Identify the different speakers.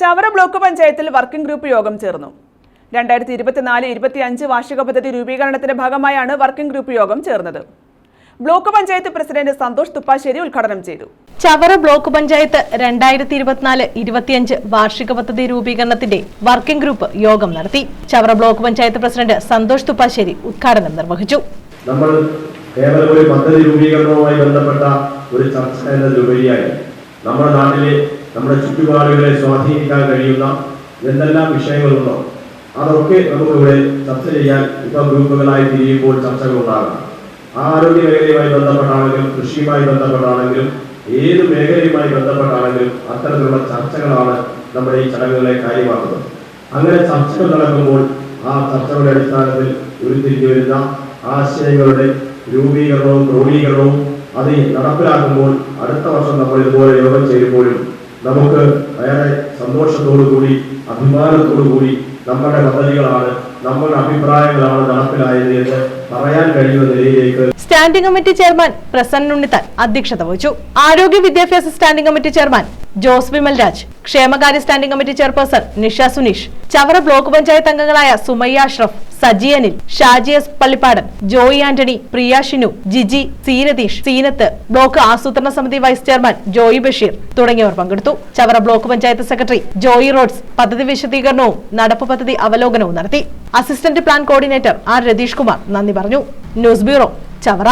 Speaker 1: Chavara block പഞ്ചായത്തിൽ working group യോഗം ചേർന്നു. രണ്ടായിരത്തി ഇരുപത്തിനാല് ഇരുപത്തിയഞ്ച് വാർഷിക പദ്ധതി രൂപീകരണത്തിന്റെ ഭാഗമായാണ് വർക്കിംഗ് ഗ്രൂപ്പ് യോഗം ചേർന്നത്. ബ്ലോക്ക് പഞ്ചായത്ത് പ്രസിഡന്റ് സന്തോഷ് തുപ്പാശ്ശേരി ഉദ്ഘാടനം ചെയ്തു.
Speaker 2: ചവറ ബ്ലോക്ക് പഞ്ചായത്ത് രണ്ടായിരത്തി ഇരുപത്തിനാല് ഇരുപത്തിയഞ്ച് വാർഷിക പദ്ധതി രൂപീകരണത്തിന്റെ വർക്കിംഗ് ഗ്രൂപ്പ് യോഗം നടത്തി. ചവറ ബ്ലോക്ക് പഞ്ചായത്ത് പ്രസിഡന്റ് സന്തോഷ് തുപ്പാശ്ശേരി ഉദ്ഘാടനം നിർവഹിച്ചു.
Speaker 3: നമ്മൾ കേവലം ഒരു പദ്ധതി രൂപീകരണവുമായി ബന്ധപ്പെട്ട ഒരു ചർച്ച എന്നതിലുപരിയായി നമ്മുടെ നാട്ടിലെ നമ്മുടെ ചുറ്റുപാടുകളെ സ്വാധീനിക്കാൻ കഴിയുന്ന എന്തെല്ലാം വിഷയങ്ങളുണ്ടോ അതൊക്കെ നമുക്കിവിടെ ചർച്ച ചെയ്യാൻ ഇപ്പം ഗ്രൂപ്പുകളായി തിരിയുമ്പോൾ ചർച്ചകൾ ഉണ്ടാകണം ആരോഗ്യ മേഖലയുമായി ബന്ധപ്പെട്ടാണെങ്കിലും കൃഷിയുമായി ബന്ധപ്പെട്ടാണെങ്കിലും ഏത് മേഖലയുമായി ബന്ധപ്പെട്ടാണെങ്കിലും അത്തരത്തിലുള്ള ചർച്ചകളാണ് നമ്മുടെ ഈ ചടങ്ങുകളെ കാര്യമാക്കുന്നത്. അങ്ങനെ ചർച്ചകൾ നടക്കുമ്പോൾ ആ ചർച്ചകളുടെ അടിസ്ഥാനത്തിൽ ഉരുത്തിരിഞ്ഞു വരുന്ന ആശയങ്ങളുടെ രൂപീകരണവും ക്രോഡീകരണവും അത് നടപ്പിലാക്കുമ്പോൾ അടുത്ത വർഷം നമ്മൾ ഇതുപോലെ യോഗം ചെയ്യുമ്പോഴും നമുക്ക് അയാളെ സന്തോഷത്തോടു കൂടി അഭിമാനത്തോടു കൂടി നമ്മുടെ പദ്ധതികളാണ് നമ്മുടെ അഭിപ്രായങ്ങളാണ് നടപ്പിലായത് എന്ന് പറയാൻ കഴിയുന്ന നിലയിലേക്ക്
Speaker 2: standing committee chairman Prasanna Unnithan അധ്യക്ഷത വഹിച്ചു. ആരോഗ്യ വിദ്യാഭ്യാസ standing committee chairman Jose Vimal Raj ക്ഷേമകാര്യ standing committee chairperson Nisha Suneesh Chavara block panchayat അംഗങ്ങളായ സുമയ്യ അഷ്റഫ് സജി അനിൽ ഷാജി എസ് പള്ളിപ്പാടൻ ജോയി ആന്റണി പ്രിയ ഷിനു ജിജി സീരതീഷ് സീനത്ത് ബ്ലോക്ക് ആസൂത്രണ സമിതി വൈസ് ചെയർമാൻ ജോയി ബഷീർ തുടങ്ങിയവർ പങ്കെടുത്തു. Chavara block panchayat secretary Joy Rhodes പദ്ധതി വിശദീകരണവും നടപ്പ് പദ്ധതി അവലോകനവും നടത്തി. Assistant plan coordinator R Ratheesh Kumar നന്ദി പറഞ്ഞു. News bureau Chavara.